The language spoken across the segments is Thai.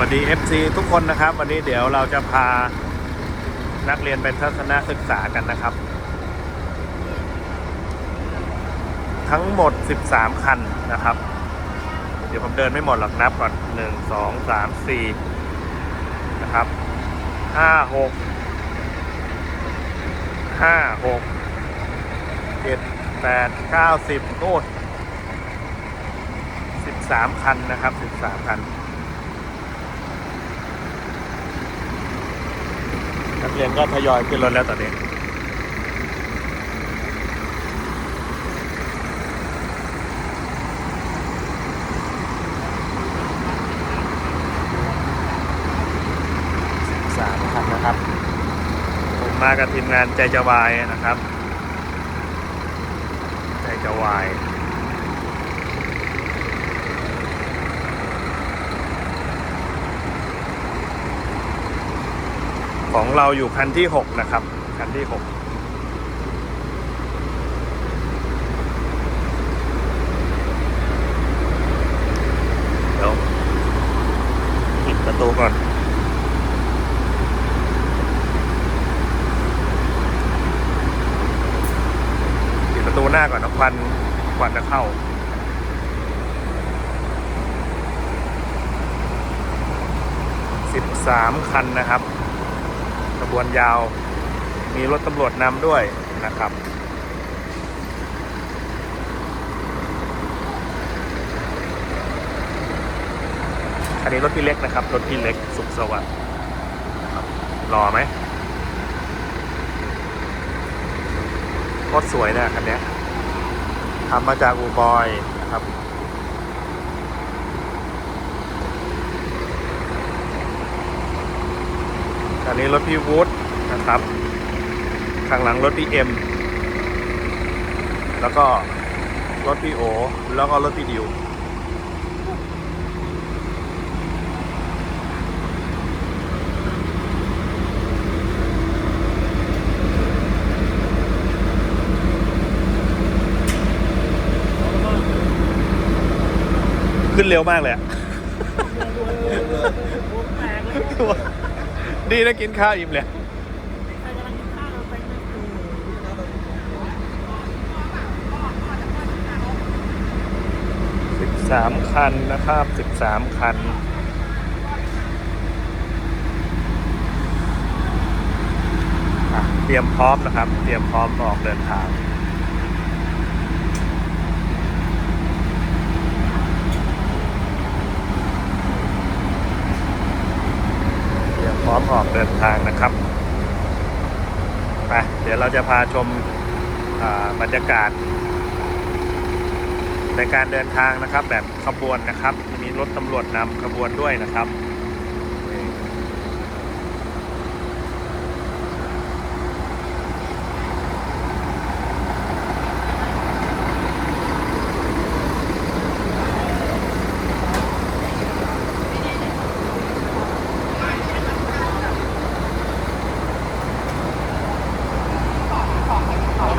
วัสดี FC ทุกคนนะครับ วันนี้เดี๋ยวเราจะพานักเรียนไปทัศนศึกษากันนะครับ ทั้งหมด 13 คันนะครับ เดี๋ยวผมเดินไม่หมดหรอกนับก่อน1 2 3 4นะครับ5 6 5 6 7 8 9 10โอ้13 คันนะครับ 13 คัน นักเรียนก็ทยอยขึ้นรถแล้วตอนนี้สามคันนะครับ ผมมากับทีมงานใจจะวายนะครับ ใจจะวาย ของเราอยู่คันที่ 6 นะครับ คันที่6เดี๋ยวปิดประตูก่อน ปิดประตูหน้าก่อนนะควันควันจะเข้า13คันนะครับ บวนยาว มีรถตำรวจนำด้วยนะครับ อันนี้รถพี่เล็กนะครับ รถพี่เล็กสุขสวัสดิ์รอไหมโคตรสวยนะคันนี้ทำมาจากอูบอยันนี้รถพี่วูดนะครับ ข้างหลังรถพี่เอ็ม แล้วก็รถพี่โอ แล้วก็รถพี่ดิวขึ้นเร็วมากเลยอะ ดีนะกินข้าวอิ่มเลยสิบสามคันนะครับสิบสามคันเตรียมพร้อมนะครับ เตรียมพร้อมออกเดินทาง เตรียมพร้ ออกเดินทางนะครับไปเดี๋ยวเราจะพาชมาบรรยากาศ ในการเดินทางนะครับ แบบขบวนนะครับ มีรถตำรวจนำขบวนด้วยนะครับนี่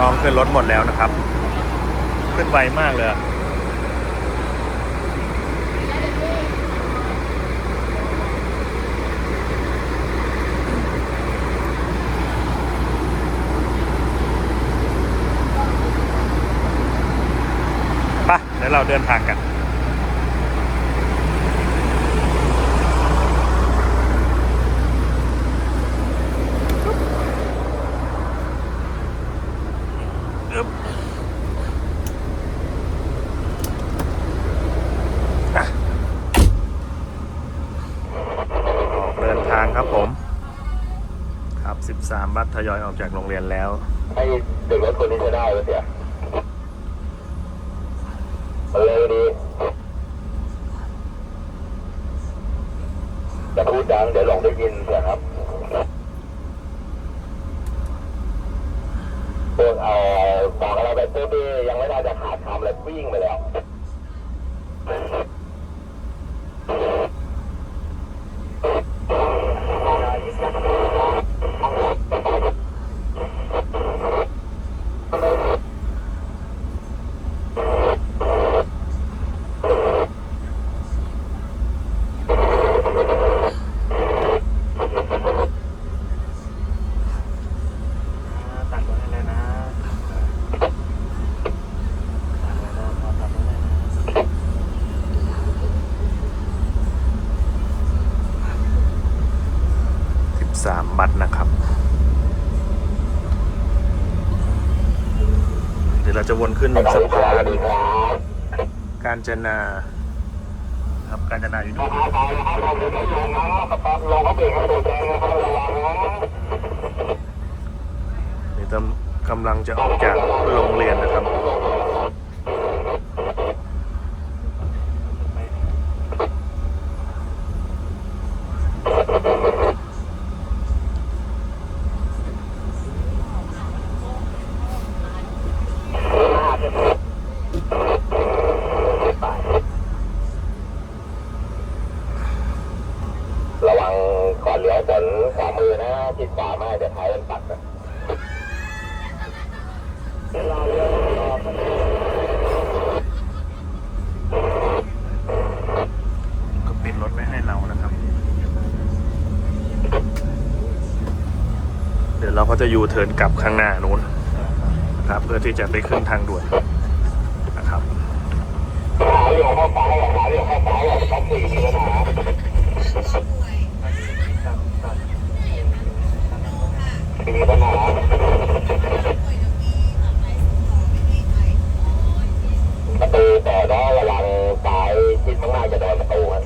น้องๆขึ้น รถหมดแล้วนะครับ ขึ้นไวมากเลยไปะเดี๋ยวเราเดินทางกัน อึ๊บอะออกเดินทางครับผม ครับ 13 บัสท ยอยออกจากโรงเรียนแล้วให้เด็กรถคนนี้จะได้ไหมเสียมันเร็วดีแต่พูดดังเดี๋ยวหลงได้ยินเสียครับพวกเอาบอกอะไรไปปุ๊บยังไม่ได้จะขาดคำเลยวิ่งไปแล้ว 3 บัตรนะครับ เดี๋ยวเราจะวนขึ้นสะพานการจนาครับการจนาอยู่ตรงนี้เดี๋ยวกำลังจะออกจากโรงเรียนนะครับ อขามือนะทิศขวามาเดี๋ยวท้ายมันตัดนะรอเรืปิดรถไม่ให้เรานะครับ เดี๋ยวเราก็จะยูเทิร์นกลับข้างหน้านู้นนะครับ เพื่อที่จะไปขึ้นทางด่วนนะครับขาเรียวเข้าซ้ายขาเรียวเข้าซ้าอแบบสี่มีปัญา ประตูแต่ว่าระวังซ้ายที่ข้างหน้าจะโดนประตูครับ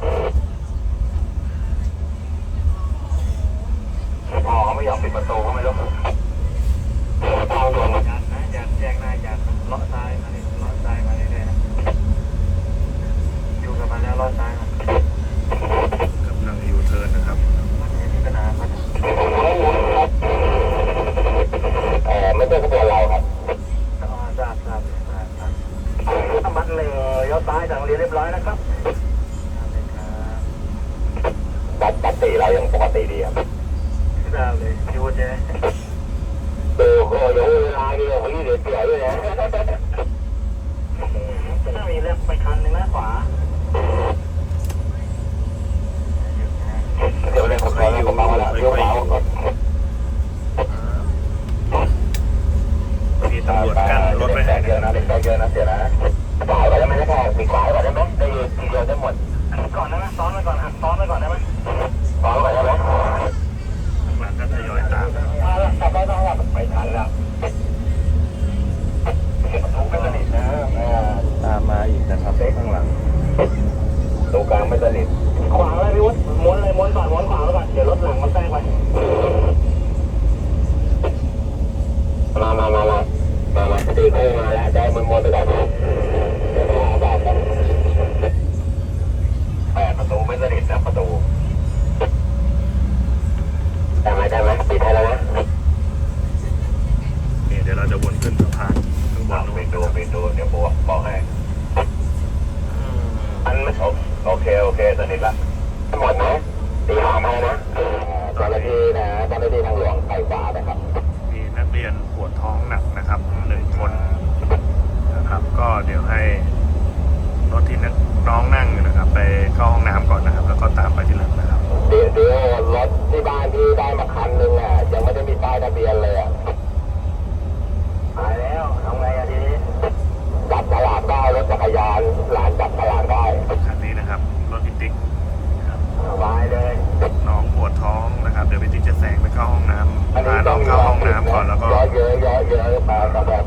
Gracias.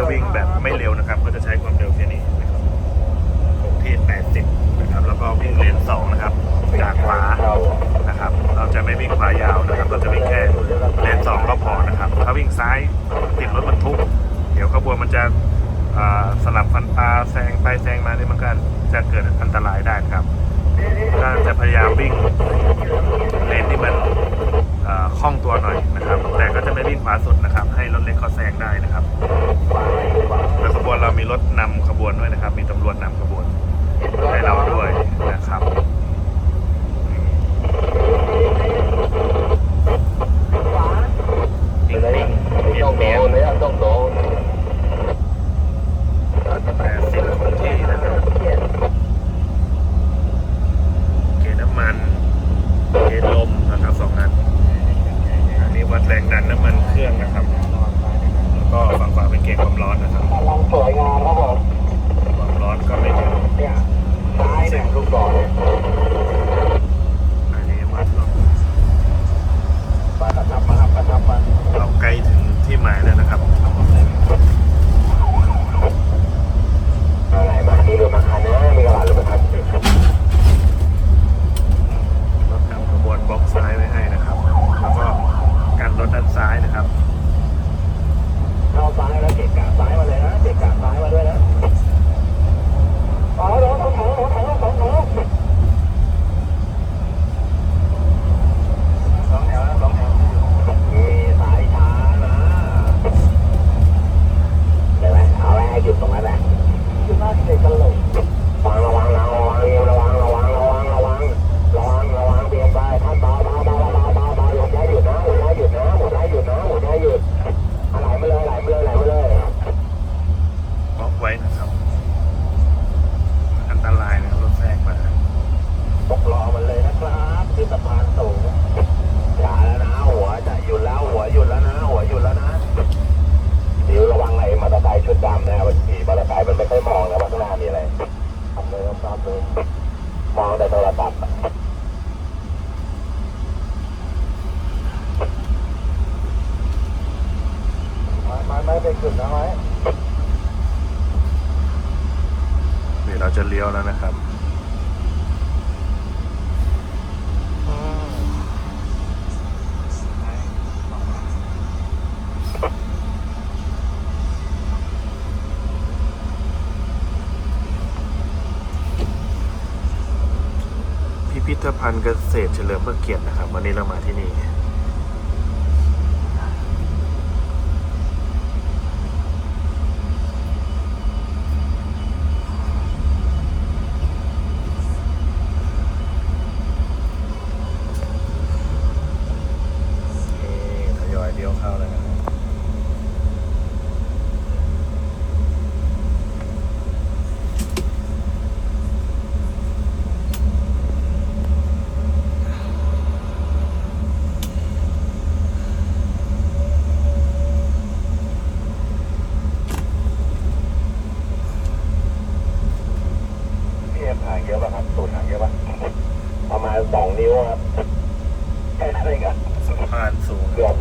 จะวิ่งแบบไม่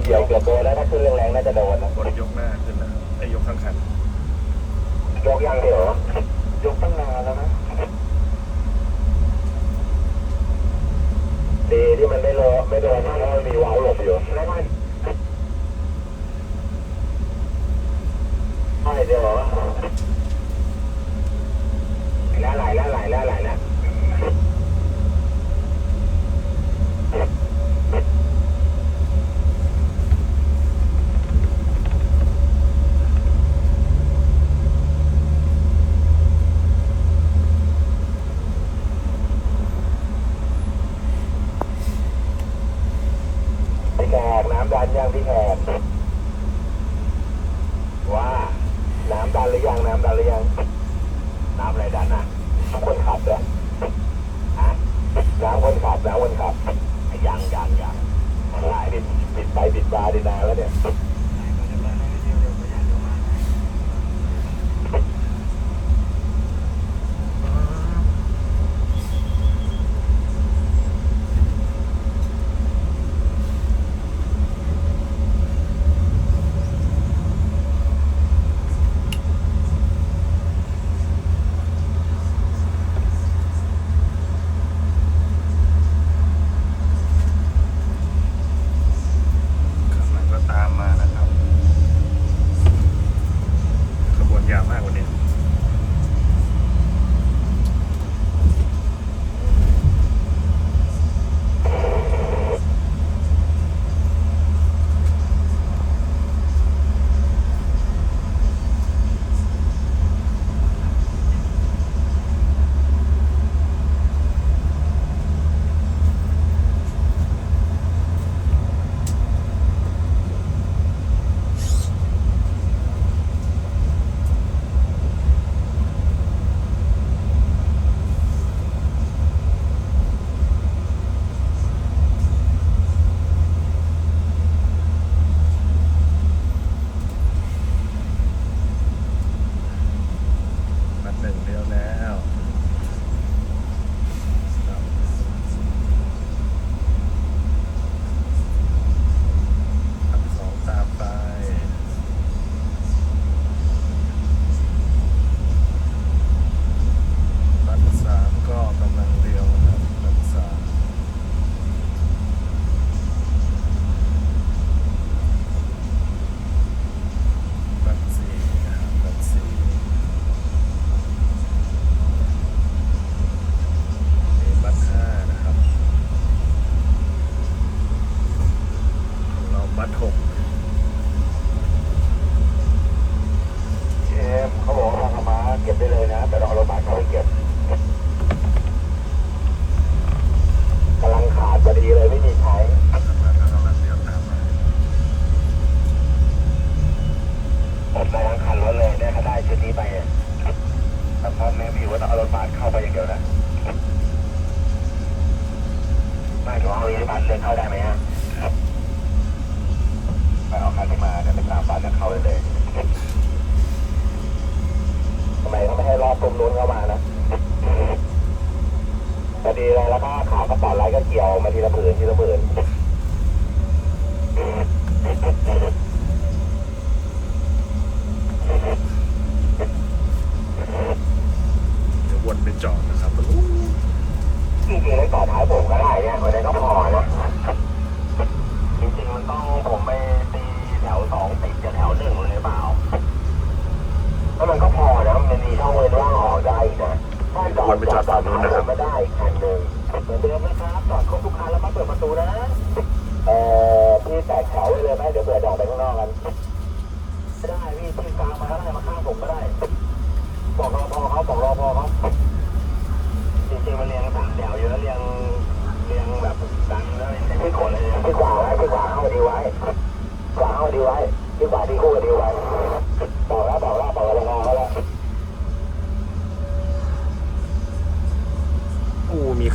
กี่ยวเกือบตัวแล้วถ้าขึ้นแรงๆน่าจะโดนนะบริยกหน้าขึ้นนะไอ้ยกข้างขันยกยังเดี๋ยวยกตั้งนานแล้วนะดีที่มันไม่รอไม่โดนเพราะมีว้าวหลบอยู่แล้วไง ว่า น้ำดันหรือยัง น้ำดันหรือยัง น้ำอะไรดันอะคนขับเหยอะน้ำคนขับน้ำคนขับยังยังยังหลายดิปิดไปปิดบาดีนาแล้วเนี่ย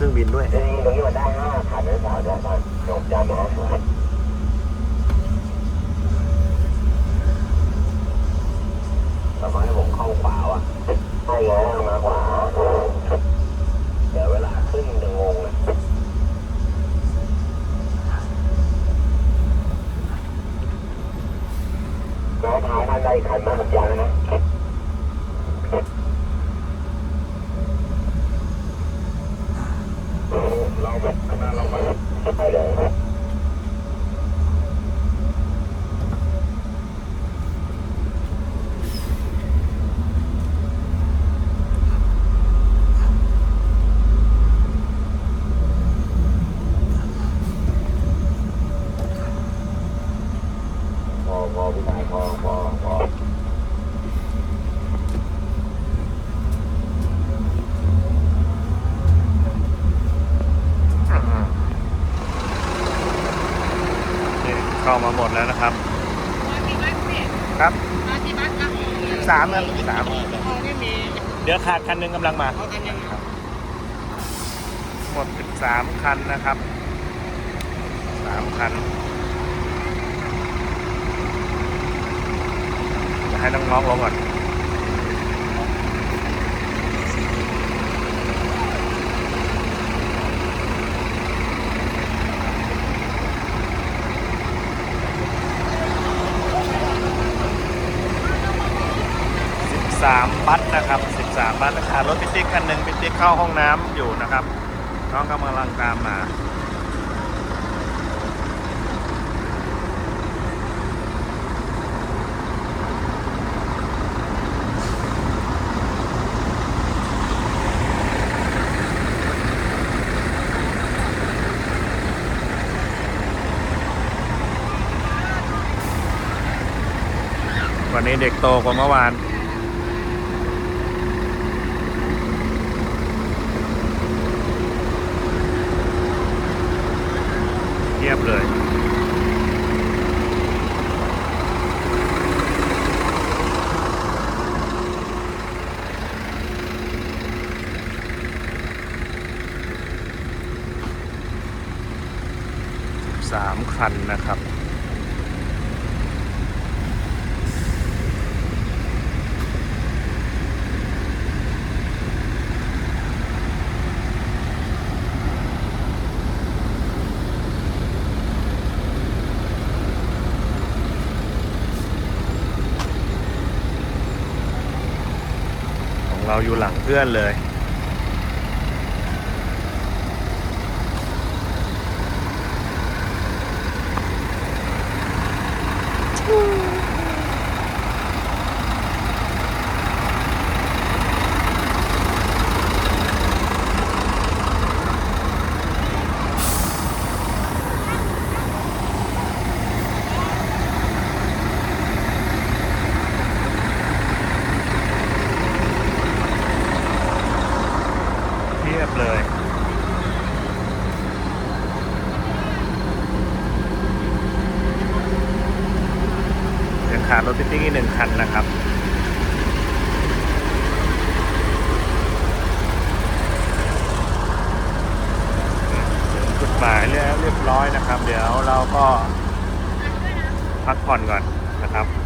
ครื่องบินด้วยำลังมาเอากันยังไงหมด 13 คันนะครับ 3 คัน จะให้น้องๆลงก่อน 13บ้านขาดรถพิติคันหนึ่งพิติเข้าห้องน้ำอยู่นะครับ น้องกำลังตามมาวันนี้เด็กโตกว่าเมื่อวาน เราอยู่หลังเพื่อนเลย เทียบเลย ยังขาดรถพิตติ้งอีกหนึ่งคันนะครับ ถึงจุดหมายแล้วเรียบร้อยนะครับ เดี๋ยวเราก็ พักผ่อนก่อนนะครับ